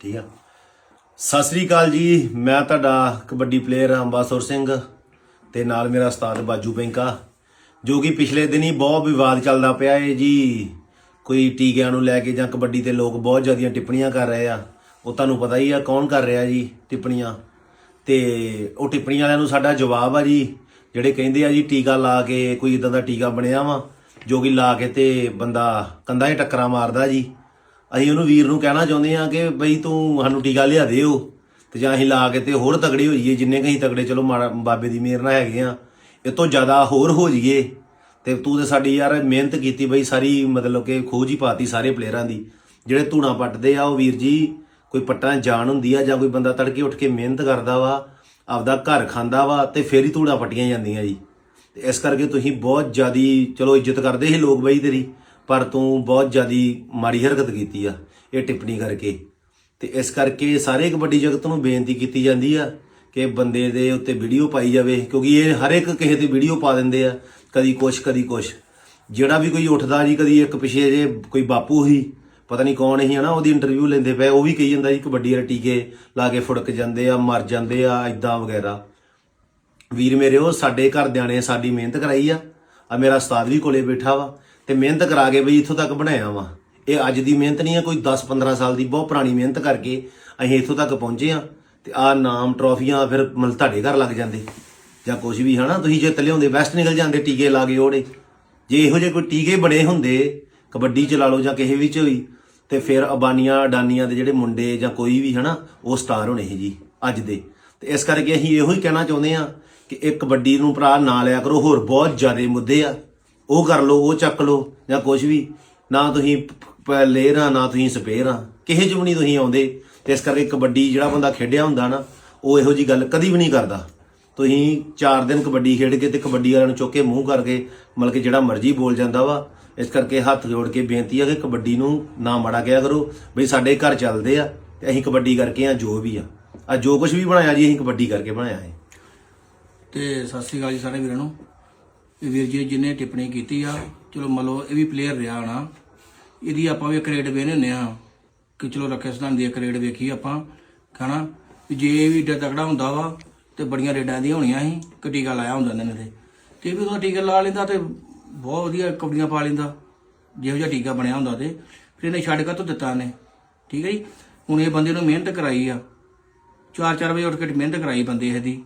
ਠੀਕ ਆ। ਸਤਿ ਸ੍ਰੀ ਅਕਾਲ ਜੀ, ਮੈਂ ਤੁਹਾਡਾ ਕਬੱਡੀ ਪਲੇਅਰ ਅੰਬਾਸੁਰ ਸਿੰਘ ਤੇ ਨਾਲ ਮੇਰਾ ਉਸਤਾਦ ਬਾਜੂ ਪੈਂਕਾ, ਜੋ ਕਿ ਪਿਛਲੇ ਦਿਨੀ ਬਹੁਤ ਵਿਵਾਦ ਚੱਲਦਾ ਪਿਆ ਏ ਜੀ। ਕੋਈ ਟੀਕਿਆਂ ਨੂੰ ਲੈ ਕੇ ਜਾਂ ਕਬੱਡੀ ਤੇ ਲੋਕ ਬਹੁਤ ਜ਼ਿਆਦੀਆਂ ਟਿੱਪਣੀਆਂ ਕਰ ਰਹੇ ਆ। ਉਹ ਤੁਹਾਨੂੰ ਪਤਾ ਹੀ ਆ ਕੌਣ ਕਰ ਰਿਹਾ ਜੀ ਟਿੱਪਣੀਆਂ। ਤੇ ਉਹ ਟਿੱਪਣੀਆਂ ਵਾਲਿਆਂ ਨੂੰ ਸਾਡਾ ਜਵਾਬ ਆ ਜੀ, ਜਿਹੜੇ ਕਹਿੰਦੇ ਆ ਜੀ ਟੀਕਾ ਲਾ ਕੇ ਕੋਈ ਇਦਾਂ ਦਾ ਟੀਕਾ ਬਣਿਆ ਵਾ, ਜੋ ਕਿ ਲਾ ਕੇ ਤੇ ਬੰਦਾ ਕੰਧਾਂ 'ਚ ਟੱਕਰਾਂ ਮਾਰਦਾ ਜੀ। ਅਸੀਂ ਉਹਨੂੰ ਵੀਰ ਨੂੰ ਕਹਿਣਾ ਚਾਹੁੰਦੇ ਹਾਂ ਕਿ ਬਈ ਤੂੰ ਸਾਨੂੰ ਟੀਕਾ ਲਿਆ ਦਿਓ ਤੇ ਜਾਂ ਅਸੀਂ ਲਾ ਕੇ ਤੇ ਹੋਰ ਤਗੜੇ ਹੋ ਜਾਈਏ, ਜਿੰਨੇ ਕਹੀਂ ਤਗੜੇ, ਚਲੋ ਮਾੜਾ- ਬਾਬੇ ਦੀ ਮਿਹਰ ਨਾਲ ਹੈਗੇ ਆ ਇਹ ਤੋਂ ਜ਼ਿਆਦਾ ਹੋਰ ਹੋ ਜਾਈਏ ਤੇ ਤੂੰ ਤੇ ਸਾਡੀ ਯਾਰ ਮਿਹਨਤ ਕੀਤੀ ਬਈ ਸਾਰੀ, ਮਤਲਬ ਕਿ ਖੋਜ ਹੀ ਪਾਤੀ ਸਾਰੇ ਪਲੇਅਰਾਂ ਦੀ। ਜਿਹੜੇ ਧੂਣਾ ਪੱਟਦੇ ਆ, ਉਹ ਵੀਰ ਜੀ, ਕੋਈ ਪੱਟਾਂ ਜਾਣ ਹੁੰਦੀ ਆ ਜਾਂ ਕੋਈ ਬੰਦਾ ਤੜਕੇ ਉੱਠ ਕੇ ਮਿਹਨਤ ਕਰਦਾ ਵਾ, ਆਪਦਾ ਘਰ ਖਾਂਦਾ ਵਾ ਤੇ ਫੇਰ ਹੀ ਧੂੜਾ ਪੱਟੀਆਂ ਜਾਂਦੀਆਂ ਜੀ। ਤੇ ਇਸ ਕਰਕੇ ਤੁਸੀਂ ਬਹੁਤ ਜ਼ਿਆਦੀ, ਚਲੋ ਇੱਜ਼ਤ ਕਰਦੇ ਸੀ ਲੋਕ ਬਈ ਤੇਰੀ ਪਰ ਤੂੰ ਬਹੁਤ ਜ਼ਿਆਦੀ ਮਾੜੀ ਹਰਕਤ ਕੀਤੀ ਆ ਇਹ ਟਿੱਪਣੀ ਕਰਕੇ। ਤੇ ਇਸ ਕਰਕੇ ਸਾਰੇ ਕਬੱਡੀ ਜਗਤ ਨੂੰ ਬੇਨਤੀ ਕੀਤੀ ਜਾਂਦੀ ਆ ਕਿ ਬੰਦੇ ਦੇ ਉੱਤੇ ਵੀਡੀਓ ਪਾਈ ਜਾਵੇ, ਕਿਉਂਕਿ ਇਹ ਹਰ ਇੱਕ ਕਿਸੇ ਤੇ ਵੀਡੀਓ ਪਾ ਦਿੰਦੇ ਆ, ਕਦੀ ਕੁਛ ਕਦੀ ਕੁਛ। ਜਿਹੜਾ ਵੀ ਕੋਈ ਉੱਠਦਾ ਜੀ, ਕਦੀ ਇੱਕ ਪਿਛੇ ਜੇ ਕੋਈ ਬਾਪੂ ਹੀ, ਪਤਾ ਨਹੀਂ ਕੌਣ ਹੀ ਹਨਾ, ਉਹਦੀ ਇੰਟਰਵਿਊ ਲੈਂਦੇ ਪਏ, ਉਹ ਵੀ ਕਹੀ ਜਾਂਦਾ ਜੀ, ਕਬੱਡੀ ਵਾਲੇ ਟੀਕੇ ਲਾ ਕੇ ਫੁੜਕ ਜਾਂਦੇ ਆ, ਮਰ ਜਾਂਦੇ ਆ ਇਦਾਂ ਵਗੈਰਾ। ਵੀਰ ਮੇਰੇ, ਉਹ ਸਾਡੇ ਘਰਦਿਆਂ ਨੇ ਸਾਡੀ ਮਿਹਨਤ ਕਰਾਈ ਆ। ਆ ਮੇਰਾ ਉਸਤਾਦ ਵੀ ਕੋਲੇ ਬੈਠਾ ਵਾ। ਤੇ ਮਿਹਨਤ ਕਰਾ ਕੇ ਬਈ ਇੱਥੋਂ ਤੱਕ ਬਣਾਇਆ ਵਾ। ਇਹ ਅੱਜ ਦੀ ਮਿਹਨਤ ਨਹੀਂ ਹੈ ਕੋਈ 10-15 ਸਾਲ ਦੀ ਬਹੁਤ ਪੁਰਾਣੀ ਮਿਹਨਤ ਕਰਕੇ ਅਸੀਂ ਇੱਥੋਂ ਤੱਕ ਪਹੁੰਚੇ ਆ ਤੇ ਆ ਨਾਮ ਟਰੋਫੀਆਂ ਫਿਰ ਮਤਲਬ ਤੁਹਾਡੇ ਘਰ ਲੱਗ ਜਾਂਦੇ। ਜਾਂ ਕੁਝ ਵੀ, ਹਨਾ? ਤੁਸੀਂ ਜਿੱਤ ਲਿਆਉਂਦੇ ਬੈਸਟ ਨਿਕਲ ਜਾਂਦੇ, ਟੀਕੇ ਲਾ ਕੇ ਉਹੜੇ ਜੇ ਇਹੋ ਜਿਹੇ ਕੋਈ ਟੀਕੇ ਬਣੇ ਹੁੰਦੇ, ਕਬੱਡੀ ਚ ਲਾ ਲਓ ਜਾਂ ਕਿਸੇ ਵਿੱਚ ਹੋਈ ਤੇ ਫਿਰ ਅਬਾਨੀਆਂ, ਅਡਾਨੀਆਂ ਦੇ ਜਿਹੜੇ ਮੁੰਡੇ ਜਾਂ ਕੋਈ ਵੀ, ਹਨਾ, ਉਹ ਸਟਾਰ ਹੋਣੇ ਸੀ ਜੀ, ਅੱਜ ਦੇ। ਤੇ ਇਸ ਕਰਕੇ ਅਸੀਂ ਇਹੋ ਹੀ ਕਹਿਣਾ ਚਾਹੁੰਦੇ ਆ ਕਿ ਇਹ ਕਬੱਡੀ ਨੂੰ ਭਰਾ ਨਾ ਲਿਆ ਕਰੋ, ਹੋਰ ਬਹੁਤ ਜ਼ਿਆਦਾ ਮੁੱਦੇ ਆ। ਉਹ ਕਰ ਲਓ, ਉਹ ਚੱਕ ਲਓ ਜਾਂ ਕੁਝ ਵੀ। ਨਾ ਤੁਸੀਂ ਲੇਅਰਾਂ ਨਾ ਤੁਸੀਂ ਸਪੇਅਰਾਂ ਕਿਸੇ ਚ ਵੀ ਨਹੀਂ ਤੁਸੀਂ ਆਉਂਦੇ। ਤੇ ਇਸ ਕਰਕੇ ਕਬੱਡੀ ਜਿਹੜਾ ਬੰਦਾ ਖੇਡਿਆ ਹੁੰਦਾ ਨਾ, ਉਹ ਇਹੋ ਜੀ ਗੱਲ ਕਦੀ ਵੀ ਨਹੀਂ ਕਰਦਾ। ਤੁਸੀਂ 4 ਦਿਨ ਕਬੱਡੀ ਖੇਡ ਕੇ ਤੇ ਕਬੱਡੀ ਵਾਲਿਆਂ ਨੂੰ ਚੁੱਕ ਕੇ ਮੂੰਹ ਕਰਕੇ, ਮਤਲਬ ਕਿ ਜਿਹੜਾ ਮਰਜ਼ੀ ਬੋਲ ਜਾਂਦਾ ਵਾ, ਇਸ ਕਰਕੇ ਹੱਥ ਜੋੜ ਕੇ ਬੇਨਤੀ ਆ ਕਿ ਕਬੱਡੀ ਨੂੰ ਨਾ ਮਾੜਾ ਕਿਹਾ ਕਰੋ। ਬਈ ਸਾਡੇ ਘਰ ਚੱਲਦੇ ਆ ਤੇ ਅਸੀਂ ਕਬੱਡੀ ਕਰਕੇ ਆ ਜੋ ਵੀ ਆ। ਆ ਜੋ ਕੁਝ ਵੀ ਬਣਾਇਆ ਜੀ, ਅਸੀਂ ਕਬੱਡੀ ਕਰਕੇ ਬਣਾਇਆ ਹੈ। ਤੇ ਸਤਿ ਸ੍ਰੀ ਅਕਾਲ ਜੀ ਸਾਰੇ ਵੀਰਾਂ ਨੂੰ। ਇਹ ਵੀਰ ਜੀ ਜਿਹਨੇ ਟਿੱਪਣੀ ਕੀਤੀ ਆ, ਚਲੋ ਮੰਨ ਲਓ ਇਹ ਵੀ ਪਲੇਅਰ ਰਿਹਾ ਨਾ ਇਹਦੀ ਆਪਾਂ ਵੀ ਇੱਕ ਰੇਡ ਵੇਨੇ ਹੁੰਦੇ ਆ ਕਿ ਚਲੋ ਰੱਖੇ ਸਥਾਨ ਦੀ ਇੱਕ ਰੇਡ ਵੇਖੀ ਆਪਾਂ ਖਾਣਾ ਵੀ ਜੇ ਇਹ ਵੀ ਏਡਾ ਤਕੜਾ ਹੁੰਦਾ ਵਾ ਤੇ ਬੜੀਆਂ ਰੇਡਾਂ ਦੀਆਂ ਹੋਣੀਆਂ ਸੀ ਕਿ ਟੀਕਾ ਲਾਇਆ ਹੁੰਦਾ ਇਹਨਾਂ ਨੇ ਤੇ। ਵੀ ਉਹਦਾ ਟੀਕਾ ਲਾ ਲੈਂਦਾ ਤੇ ਬਹੁਤ ਵਧੀਆ ਕਬੜੀਆਂ ਪਾ ਲੈਂਦਾ, ਜਿਹੋ ਜਿਹਾ ਟੀਕਾ ਬਣਿਆ ਹੁੰਦਾ ਤੇ। ਫਿਰ ਇਹਨੇ ਛੱਡ ਕਾ ਤੋਂ ਦਿੱਤਾ ਨੇ ਠੀਕ ਹੈ ਜੀ? ਹੁਣ ਇਹ ਬੰਦੇ ਨੂੰ ਮਿਹਨਤ ਕਰਾਈ ਆ। 4-4 ਵਜੇ ਉੱਠ ਕੇ ਮਿਹਨਤ ਕਰਾਈ ਬੰਦੇ ਇਹਦੀ।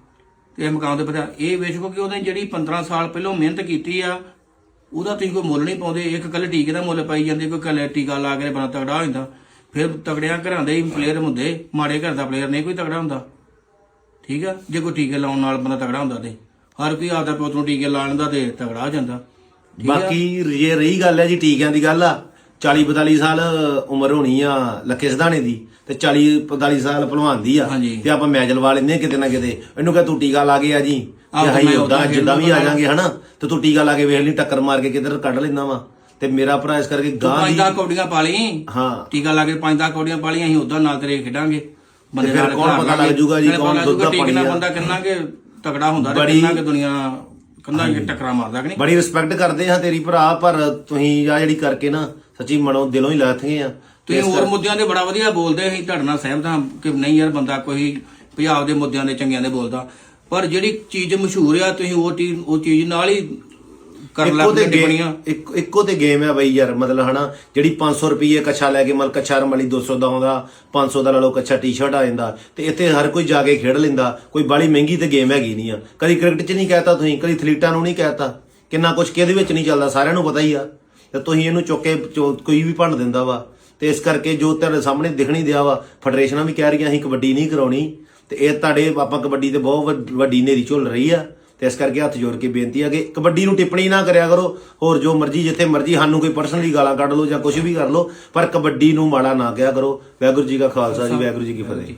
ਤੇ ਇਹ ਦੇ ਪਤਾ ਇਹ ਵੇਖੋ ਕਿ ਉਹਨੇ ਜਿਹੜੀ 15 ਸਾਲ ਪਹਿਲਾਂ ਮਿਹਨਤ ਕੀਤੀ ਆ, ਉਹਦਾ ਤੁਸੀਂ ਕੋਈ ਮੁੱਲ ਨਹੀਂ ਪਾਉਂਦੇ। ਇੱਕ ਕੱਲ ਟੀਕੇ ਦਾ ਮੁੱਲ ਪਾਈ ਜਾਂਦੇ, ਕੋਈ ਕੱਲ ਟੀਕਾ ਲਾ ਕੇ ਬੰਦਾ ਤਗੜਾ ਹੋ ਜਾਂਦਾ। ਫਿਰ ਤਗੜਿਆਂ ਘਰਾਂ ਦੇ ਹੀ ਪਲੇਅਰ ਹੁੰਦੇ, ਮਾੜੇ ਘਰ ਦਾ ਪਲੇਅਰ ਨਹੀਂ ਕੋਈ ਤਗੜਾ ਹੁੰਦਾ। ਠੀਕ ਆ? ਜੇ ਕੋਈ ਟੀਕੇ ਲਾਉਣ ਨਾਲ ਬੰਦਾ ਤਗੜਾ ਹੁੰਦਾ ਤੇ। ਹਰ ਕੋਈ ਆਪਦਾ ਪੁੱਤ ਨੂੰ ਟੀਕੇ ਲਾਉਣ ਦਾ ਤੇ ਤਗੜਾ ਹੋ ਜਾਂਦਾ। ਬਾਕੀ ਜੇ ਰਹੀ ਗੱਲ ਹੈ ਜੀ ਟੀਕਿਆਂ ਦੀ ਗੱਲ ਆ 40 42 ਸਾਲ ਉਮਰ ਹੋਣੀ ਆ ਲੱਕੇ ਸਧਾਣੇ ਦੀ ਤੇ 40 45 ਸਾਲ ਭਲਵਾਨ ਦੀ ਆ। ਹਾਂਜੀ। ਤੇ ਆਪਾਂ ਮੈਚ ਲਵਾ ਲੈਂਦੇ ਆ ਕਿਤੇ ਨਾ ਕਿਤੇ। ਇਹਨੂੰ ਕਹ ਤੂੰ ਟੀਕਾ ਲਾ ਕੇ ਆ ਜੀ। ਆਹੋ, ਤੇ ਮੈਂ ਹਾਈ ਉੱਦਾਂ ਉਦਾਂ ਖੇਡ ਜਿੱਦਾਂ ਵੀ ਆ। ਜਾਾਂਗੇ ਹਨਾ? ਤੇ ਤੂੰ ਟੀਕਾ ਲਾ ਕੇ ਵੇਖ ਲਈ ਟੱਕਰ ਮਾਰ ਕੇ ਕਿੱਧਰ ਕੱਢ ਲੈਂਦਾ ਵਾ। ਤੇ ਮੇਰਾ ਭਰਾ ਇਸ ਕਰਕੇ ਗਾਂ ਪੰਜ ਦੀ ਦਸ ਕੌਡੀਆਂ ਪਾ ਲਈ। ਹਾਂ। ਟੀਕਾ ਲਾ ਕੇ ਪੰਜ ਦਸ ਕੌਡੀਆਂ ਪਾ ਲਈ ਅਸੀਂ ਉਦਾਂ ਨਾਲ ਤੇਰੇ ਖੇਡਾਂਗੇ। ਬੰਦੇ ਤੇ ਫਿਰ ਨਾਲ ਕੌਣ ਪਤਾ ਲੱਗ। ਜੂਗਾ ਜੀ, ਕੌਣ ਦੁੱਧ ਦਾ ਪਾਣੀ ਆ। ਬੰਦਾ ਕਿੰਨਾ ਕਿ ਤਗੜਾ ਹੁੰਦਾ ਤੇ ਬੜੀ- ਕਿੰਨਾ ਕਿ ਦੁਨੀਆ ਕੰਧਾਂ 'ਚ ਟੱਕਰਾਂ ਮਾਰਦਾ ਕਿ ਨਹੀਂ? ਬੜੀ ਰਿਸਪੈਕਟ ਕਰਦੇ ਹਾਂ ਤੇਰੀ ਭਰਾ ਪਰ ਤੁਸੀਂ ਆ ਜਿਹੜੀ ਕਰਕੇ ਨਾ ਸੱਚੀ ਮਨੋਂ ਦਿਲੋਂ ਹੀ ਲੱਥ ਗਏ ਆ। ਤੇ ਤੁਸੀਂ ਹੋਰ ਮੁੱਦਿਆਂ ਦੇ ਬੜਾ ਵਧੀਆ ਬੋਲਦੇ ਅਸੀਂ ਤੁਹਾਡੇ ਨਾਲ ਸਹਿਮਤ ਹਾਂ ਕਿ ਨਹੀਂ ਯਾਰ ਬੰਦਾ ਕੋਈ ਪੰਜਾਬ ਦੇ ਮੁੱਦਿਆਂ ਦੇ ਚੰਗਿਆਂ ਦੇ ਬੋਲਦਾ। ਪਰ ਜਿਹੜੀ ਚੀਜ਼ ਮਸ਼ਹੂਰ ਆ ਤੁਸੀਂ ਉਹ ਚੀਜ਼ ਉਹ ਚੀਜ਼ ਨਾਲ ਹੀ ਕਰ ਇੱਕੋ ਲੱਗ ਤੇ ਗੇਮ ਇੱਕ- ਇੱਕੋ ਤੇ ਗੇਮ ਹੈ ਬਈ ਯਾਰ ਮਤਲਬ ਹਨਾ ਜਿਹੜੀ 500 ਰੁਪਏ ਕੱਛਾ ਲੈ ਕੇ ਮਲ ਕੱਛਾ ਰਮਲੀ 200 ਦਾ ਆਉਂਦਾ 500 ਦਾ ਲੈ ਲਓ ਕੱਛਾ ਟੀ-ਸ਼ਰਟ ਆ ਜਾਂਦਾ ਤੇ ਇੱਥੇ ਹਰ ਕੋਈ ਜਾ ਕੇ ਖੇਡ ਲੈਂਦਾ ਕੋਈ ਬਾਲੀ ਮਹਿੰਗੀ ਤੇ ਗੇਮ ਹੈਗੀ ਨਹੀਂ ਆ। ਕਦੀ ਕ੍ਰਿਕਟ 'ਚ ਨਹੀਂ ਕਹਿਤਾ ਤੁਸੀਂ ਕਦੀ ਐਥਲੀਟਾਂ ਨੂੰ ਨਹੀਂ ਕਹਿਤਾ। ਕਿੰਨਾ ਕੁਝ ਕਿਹਦੇ ਵਿੱਚ ਨਹੀਂ ਚੱਲਦਾ ਸਾਰਿਆਂ ਨੂੰ ਪਤਾ ਹੀ ਆ। ਤੇ ਤੁਸੀਂ ਇਹਨੂੰ ਚੁੱਕ ਕੇ ਚੋ- ਕੋਈ ਵੀ ਭੰਡ ਦਿੰਦਾ ਵਾ। ਤੇ ਇਸ ਕਰਕੇ ਜੋ ਤੁਹਾਡੇ ਸਾਹਮਣੇ ਦਿਖਣੀ ਦਿਆ ਵਾ, ਫੈਡਰੇਸ਼ਨਾਂ ਵੀ ਕਹਿ ਰਹੀਆਂ ਅਸੀਂ ਕਬੱਡੀ ਨਹੀਂ ਕਰਾਉਣੀ। ਤੇ ਇਹ ਤੁਹਾਡੇ ਆਪਾਂ ਕਬੱਡੀ ਤੇ ਬਹੁਤ ਵੱਡ- ਵੱਡੀ ਨੇਰੀ ਝੁੱਲ ਰਹੀ ਆ। ਤੇ ਇਸ ਕਰਕੇ ਹੱਥ ਜੋੜ ਕੇ ਬੇਨਤੀ ਆ ਕਿ ਕਬੱਡੀ ਨੂੰ ਟਿੱਪਣੀ ਨਾ ਕਰਿਆ ਕਰੋ। ਹੋਰ ਜੋ ਮਰਜ਼ੀ, ਜਿੱਥੇ ਮਰਜ਼ੀ ਸਾਨੂੰ ਕੋਈ ਪਰਸਨਲੀ ਗਾਲਾਂ ਕੱਢ ਲਓ ਜਾਂ ਕੁਝ ਵੀ ਕਰ ਲਓ, ਪਰ ਕਬੱਡੀ ਨੂੰ ਮਾੜਾ ਨਾ ਕਿਹਾ ਕਰੋ। ਵਾਹਿਗੁਰੂ ਜੀ ਕਾ ਖਾਲਸਾ ਜੀ, ਵਾਹਿਗੁਰੂ ਜੀ ਕੀ ਫਤਿਹ।